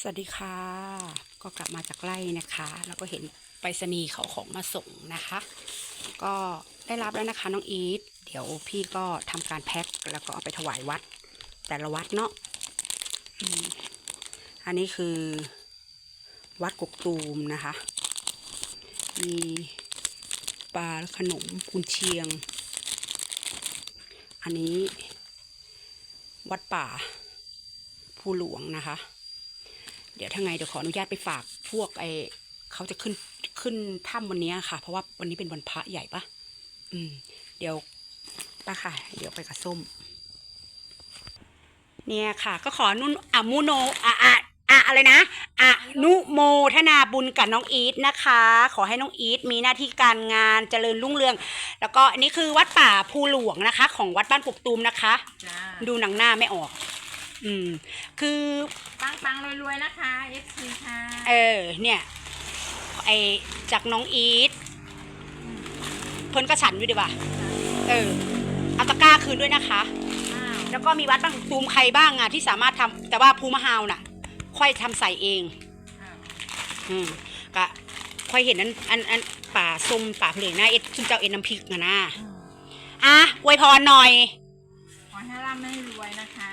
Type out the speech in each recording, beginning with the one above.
สวัสดีค่ะ ก็กลับมาจากไร่นะคะ แล้วก็เห็นไปรษณีย์เขาของมาส่งนะคะ ก็ได้รับแล้วนะคะน้องอีทเดี๋ยวพี่ก็ทำการแพ็คแล้วก็เอาไปถวายวัด แต่ละวัดเนาะอันนี้คือวัดกกตูมนะคะ มีปลาขนมกุนเชียง อันนี้วัดป่าภูหลวงนะคะ เดี๋ยวถ้าไงเดี๋ยวขออนุญาตไปฝากพวกไอเขาจะขึ้นขึ้นถ้ำวันนี้ค่ะ เพราะว่าวันนี้เป็นวันพระใหญ่ปะอืม เดี๋ยวป้าค่ะ เดี๋ยวไปกับส้ม เนี่ยค่ะ ก็ขอนุนอะมุโนอะอะอะอะไรนะอะนุโมทนาบุญกับน้องอีทนะคะ ขอให้น้องอีทมีหน้าที่การงานเจริญรุ่งเรือง แล้วก็อันนี้คือวัดป่าภูหลวงนะคะ ของวัดบ้านกกตูมนะคะจ้าดูหนังหน้าไม่ออก อืม คือปังปังๆร วยๆนะคะ FC ค่ะเออ เนี่ยไอจากน้องอีทเพิ่นกระฉันอยู่ดีว่ะเออเอาตะกร้าคืนด้วยนะคะ อ้าวแล้วก็มีวัดบ้างตูมใครบ้างอะที่สามารถทำแต่ว่าภูมะฮาวน่ะ ค่อยทำใส่เอง อ้าวอืมกะค่อยเห็นอันอันอันป่าส้มป่าเพลงหน้าเอ็ดคุณเจ้าเอ็นน้ำพริกนะนะอืมอะอวยพรหน่อย ขอให้ร่ำให้รวยนะคะ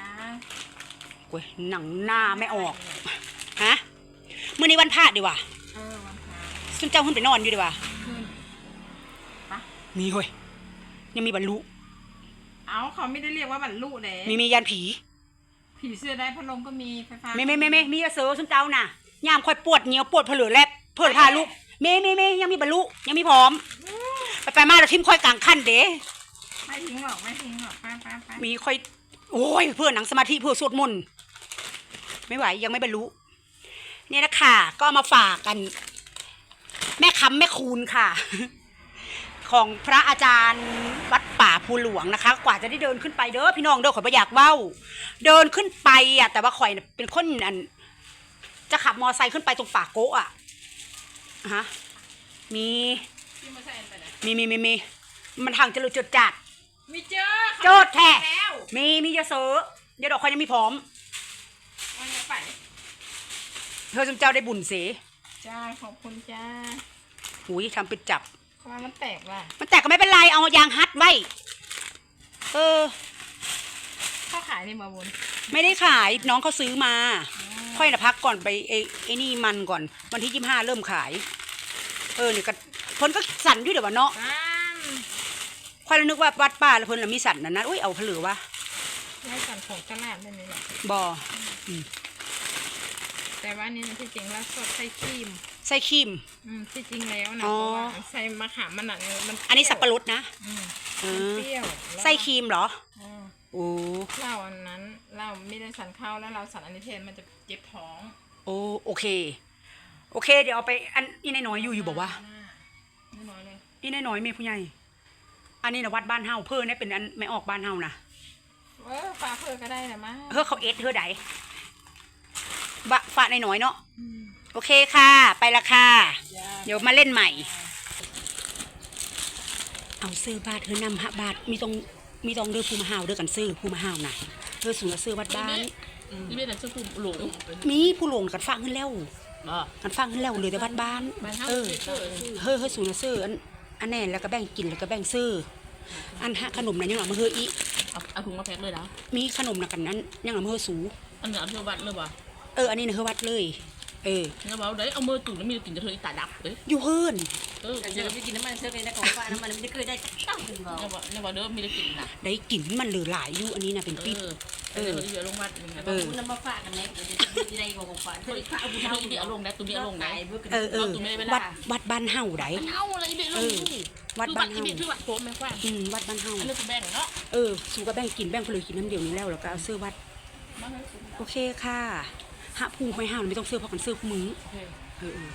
โอ้ยหนังหน้าไม่ออกฮะมื่อนี้วันพระดีว่ะเออวันพระคุณเจ้าขึ้นไปนอนอยู่ดีว่ะคืนปะมีเว้ยยังมีบรรลุเอาเขาไม่ได้เรียกว่าบรรลุเลยมีมียันผี ผีเสื้อได้พัดลมก็มีไฟฟ้าไม่ไม่ไม่ไม่มีเสือสุนเจ้าน่ะยามคอยปวดเหนียวปวดเผลือแลบเพื่อพาลูกเมเมเมยังมีบรรลุยังมีพร้อม ไปไปมาแล้วทิมคอยกลางขั้นเด้ไม่ทิ้งหรอกไม่ทิ้งหรอกไป้าป้าป้ามีคอย โอ้ยเพื่อหนังสมาธิเพื่อสวดมนต์ไม่ไหวยังไม่บรรลุเนี่ยนะค่ะ ก็มาฝากกัน แม่คำแม่คูณค่ะ ของพระอาจารย์วัดป่าภูหลวงนะคะ กว่าจะได้เดินขึ้นไปเด้อพี่น้องเด้อข่อยบ่อยากเว้า เดินขึ้นไปอะ แต่ว่าข่อยเป็นคนอันจะขับมอไซค์ขึ้นไปตรงป่าโกะอะฮะมีมีมีมีมีมันทางจริญจดจัด มีเจอโจทย์แท้ แล้วมีมีเยอะเสือเดี๋ยวดอกคอยยังมีพร้อม วันนี้ไปเธอจำเจ้าได้บุญเสียจ้าขอบคุณจ้าหุยทำเป็นจับความมันแตกว่ะ มันแตกก็ไม่เป็นไร เอายางฮัดไว้ เออเข้าขายในมาบุญไม่ได้ขายน้องเขาซื้อมา ค่อยนะพักก่อนไปไอ้ไอ้นี่มันก่อน วันที่ยี่ห้าเริ่มขาย เออเนี่ยก็เพิ่นก็สั่นอยู่เดี๋ยววะเนาะ อ้ามค่ อยแล้วนึกว่าวัดป้าแล้วเพิ่นละมีสั่นนะนะอุ้ยเอาเผลือวะได้สั่นของตลาดนั่นนี่แหละบอแต่ว่านี่นะที่จริงแล้วสดใส่ครีมใส่ครีมอืมที่จริงแล้วนะอ๋อเพราะว่าใส่มะขามมันอะมันอันนี้สับปะรดนะอืมเอมันอเปรี้ยวแล้วใส่ครีมเหรออืมโอ้เหล้าอันนั้นเหล้าไม่ได้สันเข้าแล้วเราสันอันนี้เทนมันจะเจ็บท้องโอ้โอเค โอเค เดี๋ยวเอาไปอันอีนน้อยๆอยู่อยู่บอกว่าไม่น้อยเลยอีนน้อยๆเมียผู้ใหญ่ อันนี้นะวัดบ้านเฮาเพื่อเนี่ยเป็นอันไม่ออกบ้านเฮานะเออฟ้าเพื่อก็ได้นะมั้งเฮ้อเขาเอสเฮ้อใดบะฝาในน้อยๆเนาะอืมโอเคค่ะ ไปละค่ะจ้าเดี๋ยวมาเล่นใหม่ เอาซื้อบาทเธอนำฮะบาทมีตรงมีตรงเด้อภูมิฮาวเด้อกันซื้อภูมิฮาวนะเธอสูงซื้อวัดบ้านนี่เป็นแต่ชุดหลงมีผู้หลงกันฟังขึ้นแล้วบ่กันฟังขึ้นแล้วเลยแต่วัดบ้านบ้านเฮาเออเออเฮ้อเฮ้อสูงซื้ออัน อันแน่แล้วก็แบ่งกินแล้วก็แบ่งซื้อ อันฮะขนมนั้นยังเอามาเฮ้ออีเอาเอาถุงมาแพ็คเลยนะมีขนมนะกันนั้นยังเอามาเฮ้อสู อันนี้เอาเที่ยววัดเลยบ่เอออันนี้นะเฮ้อวัดเลย เออเนี่ยว่าได้เอามือจุ่มแล้วมีกลิ่นจะเธออีตาดับเด้อยู่เฮิรนเออแต่จะไปกินน้ำมันเชื่อไปนะของฟ้าน้ำมันมันไม่เคยได้ตั้งถึงเราเนี่ยว่าเนี่ยว่าเด้อมีกลิ่นน่ะได้กลิ่นมันเหลือหลายอยู่อันนี้นะเป็นเอปิ๊บอ เออเดี๋ยวลงวัดนี่ไงเออคุณน้ำมาฝากกันไหนเดี๋ยวจะได้ของฟ้าเฮ้ยเอาบุญเอาอีเอาลงนะตุ้มนี่เอาลงนะเออเออเอาตรงนี้ไว้วัล่ะดวัดบ้านเฮาไดมันเอาอะไรเด้อลงวัดบ้านที่เฮานี่ที่วัดโคมแม่กว่าอืมวัดบ้านเฮาอันนี้คือแบ่งเนาะเออสูก็แบ่งกินแบ่งเพลยกินน้ำเดียวนี้แล้วแล้วก็เอาซื้อวัดมาเลยโอเคค่ะหะพูไม่ห้ามไม่ต้องซื้อเพราะกันซื้อคู่มือโอเคเออเออ